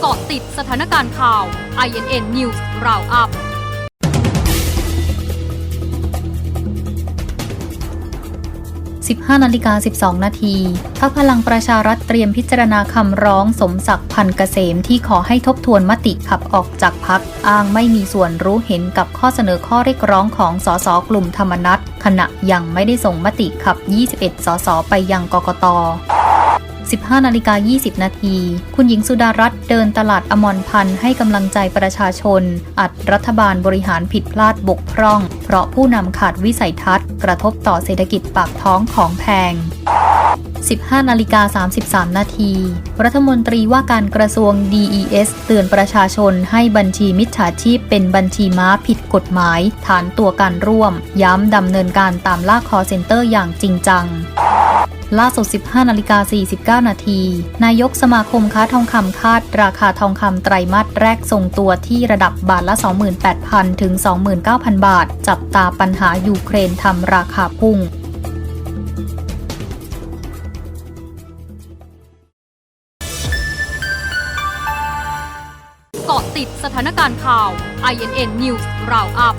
เกาะติดสถานการณ์ข่าว INN News Roundup 15นาฬิกา12 นาทีพรรคพลังประชารัฐเตรียมพิจารณาคำร้องสมศักดิ์พันเกษมที่ขอให้ทบทวนมติขับออกจากพักอ้างไม่มีส่วนรู้เห็นกับข้อเสนอข้อเรียกร้องของสสกลุ่มธรรมนัตขณะยังไม่ได้ส่งมติขับ 21 สสไปยังกกต 15 นาฬิกา 20 นาที คุณหญิงสุดารัตน์เดินตลาดอมรพันธ์ให้กำลังใจประชาชน อัดรัฐบาลบริหารผิดพลาดบกพร่อง เพราะผู้นำขาดวิสัยทัศน์ กระทบต่อเศรษฐกิจปากท้องของแพง15นาฬิกา33 นาที รัฐมนตรีว่าการกระทรวง DES เตือนประชาชนให้บัญชีมิจฉาชีพเป็นบัญชีม้าผิดกฎหมาย ฐานตัวการร่วม ย้ำดำเนินการตามล่าคอเซ็นเตอร์อย่างจริงจัง ล่าสุด 15นาฬิกา49 นาที นายกสมาคมค้าทองคำคาด ราคาทองคำไตรมาสแรกทรงตัวที่ระดับบาทละ 28,000 ถึง 29,000 บาท จับตาปัญหายูเครนทำราคาพุ่งเกาะติดสถานการณ์ข่าว INN News Roundup